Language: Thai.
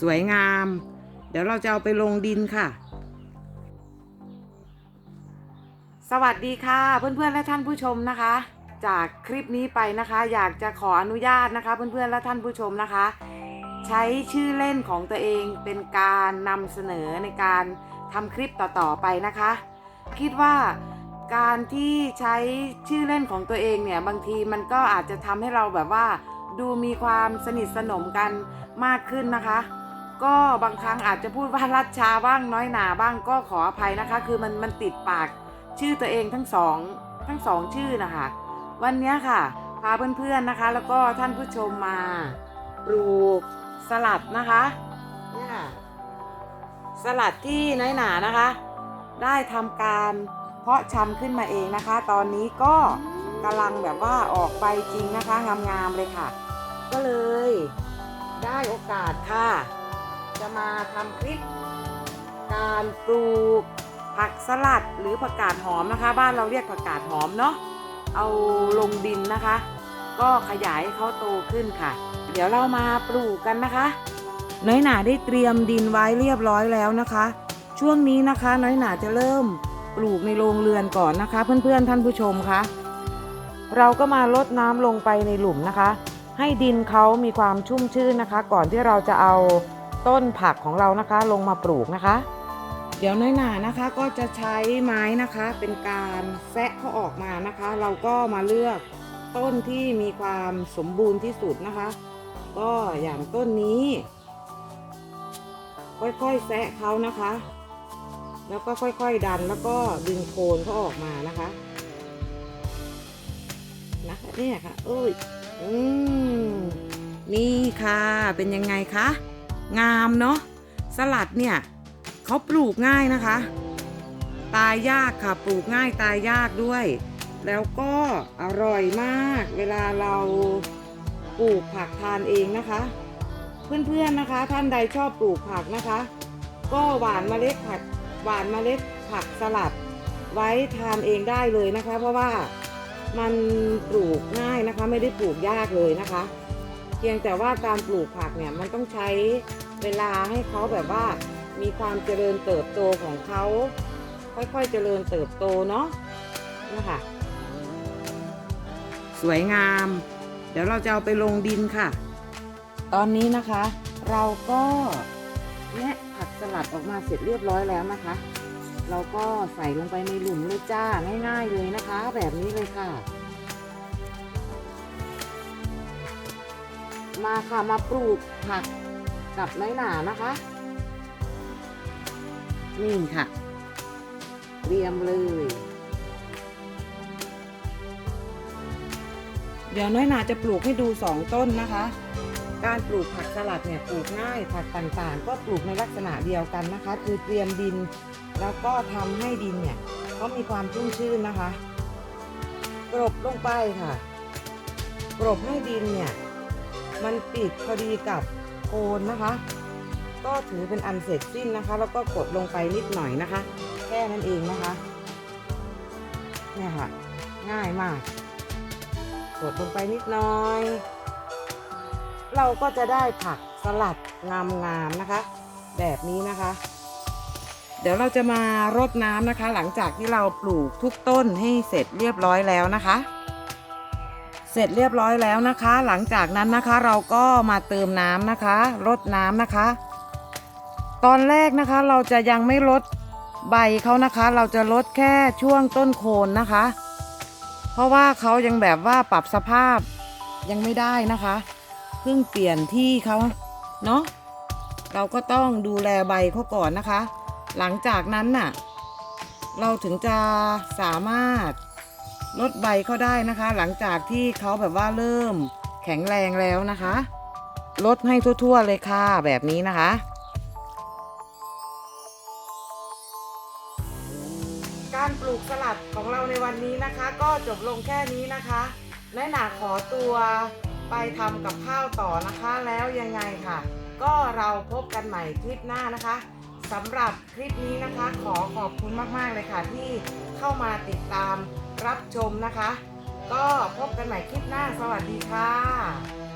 สวยงาม เดี๋ยวเราจะเอาไปลงดินค่ะ สวัสดีค่ะเพื่อนๆและท่านผู้ชมนะคะ จากคลิปนี้ไปนะคะ อยากจะขออนุญาตนะคะ เพื่อนๆและท่านผู้ชมนะคะ ใช้ชื่อเล่นของตัวเองเป็นการนำเสนอในการทำคลิปต่อๆไปนะคะ คิดว่าการที่ใช้ชื่อเล่นของตัวเองเนี่ยบางทีมันก็อาจจะทำให้เราแบบว่า ดูมีความสนิทสนมกันมากขึ้นนะคะ ก็บางครั้งอาจจะพูดว่ารัดชาบ้างน้อยหนาบ้างก็ขออภัยนะคะ คือมันมันติดปากชื่อตัวเองทั้งสองทั้งสองชื่อนะคะวันนี้ค่ะพาเพื่อนๆนะคะ แล้วก็ท่านผู้ชมมาปลูกสลัดนะคะเนี่ยค่สลัดที่น้อยหนานะคะ ได้ทำการเพาะชำขึ้นมาเองนะคะ ตอนนี้ก็กำลังแบบว่าออกไปจริงนะคะงามๆเลยค่ะ ก็เลยได้โอกาสค่ะ จะมาทำคลิป การปลูกผักสลัดหรือผักกาดหอมนะคะ บ้านเราเรียกผักกาดหอมเนาะเอาลงดินนะคะ ก็ขยายเขาโตขึ้นค่ะ เดี๋ยวเรามาปลูกกันนะคะ น้อยหนาได้เตรียมดินไว้เรียบร้อยแล้วนะคะ ช่วงนี้นะคะ น้อยหนาจะเริ่มปลูกในโรงเรือนก่อนนะคะ เพื่อนๆท่านผู้ชมคะเราก็มาลดน้ำลงไปในหลุมนะคะ ให้ดินเขามีความชุ่มชื้นนะคะ ก่อนที่เราจะเอา ต้นผักของเรานะคะลงมาปลูกนะคะ เดี๋ยวน้อยหนานะคะก็จะใช้ไม้นะคะเป็นการแซะเขาออกมานะคะ เราก็มาเลือกต้นที่มีความสมบูรณ์ที่สุดนะคะ ก็อย่างต้นนี้ ค่อยๆแซะเขานะคะ แล้วก็ค่อยๆดันแล้วก็ดึงโคนเขาออกมานะคะนะคะเนี่ยค่ะเอ้ยอืมนี่ค่ะ เป็นยังไงคะ งามเนาะสลัดเนี่ยเขาปลูกง่ายนะคะ ตายยากค่ะปลูกง่ายตายยากด้วย แล้วก็อร่อยมาก เวลาเราปลูกผักทานเองนะคะ เพื่อนๆนะคะ ท่านใดชอบปลูกผักนะคะ ก็หวานเมล็ดผักหวานเมล็ดผักสลัดไว้ทานเองได้เลยนะคะ เพราะว่ามันปลูกง่ายนะคะ ไม่ได้ปลูกยากเลยนะคะ เพียงแต่ว่าการปลูกผักเนี่ยมันต้องใช้เวลาให้เขาแบบว่ามีความเจริญเติบโตของเขาค่อยๆเจริญเติบโตเนาะนะคะสวยงาม เดี๋ยวเราจะเอาไปลงดินค่ะ ตอนนี้นะคะ เราก็แนะผักสลัดออกมาเสร็จเรียบร้อยแล้วนะคะ เราก็ใส่ลงไปในหลุมเลยจ้าง่ายๆเลยนะคะ แบบนี้เลยค่ะ มาค่ะมาปลูกผักกับน้อยหนานะคะ นี่ค่ะเตรียมเลย เดี๋ยวน้อยหนาจะปลูกให้ดูสองต้นนะคะ การปลูกผักสลัดเนี่ยปลูกง่ายผักต่างๆ ก็ปลูกในลักษณะเดียวกันนะคะ คือเตรียมดิน แล้วก็ทำให้ดินเนี่ยเขามีความชุ่มชื้นนะคะ กรบลงไปค่ะ กรบให้ดินเนี่ย มันปิดพอดีกับโคนนะคะ ก็ถือเป็นอันเสร็จสิ้นนะคะ แล้วก็กดลงไปนิดหน่อยนะคะ แค่นั้นเองนะคะเนี่ยค่ะ ง่ายมาก กดลงไปนิดหน่อย เราก็จะได้ผักสลัดงามๆนะคะ แบบนี้นะคะ เดี๋ยวเราจะมารดน้ำนะคะ หลังจากที่เราปลูกทุกต้นให้เสร็จเรียบร้อยแล้วนะคะ เสร็จเรียบร้อยแล้วนะคะ หลังจากนั้นนะคะเราก็มาเติมน้ำนะคะรดน้ำนะคะ ตอนแรกนะคะเราจะยังไม่ลดใบเขานะคะ เราจะลดแค่ช่วงต้นโคนนะคะ เพราะว่าเขายังแบบว่าปรับสภาพยังไม่ได้นะคะเพิ่งเปลี่ยนที่เขาเนาะเราก็ต้องดูแลใบเขาก่อนนะคะ หลังจากนั้นน่ะ เราถึงจะสามารถ ลดใบเขาได้นะคะ หลังจากที่เขาแบบว่าเริ่มแข็งแรงแล้วนะคะลดให้ทั่ว ๆ เลยค่ะ แบบนี้นะคะการปลูกสลัดของเราในวันนี้นะคะ ก็จบลงแค่นี้นะคะน้อยหนาขอตัวไปทำกับข้าวต่อนะคะแล้วยังไงค่ะ ก็เราพบกันใหม่คลิปหน้านะคะสำหรับคลิปนี้นะคะ ขอขอบคุณมาก ๆ เลยค่ะที่เข้ามาติดตาม รับชมนะคะ ก็พบกันใหม่คลิปหน้าสวัสดีค่ะ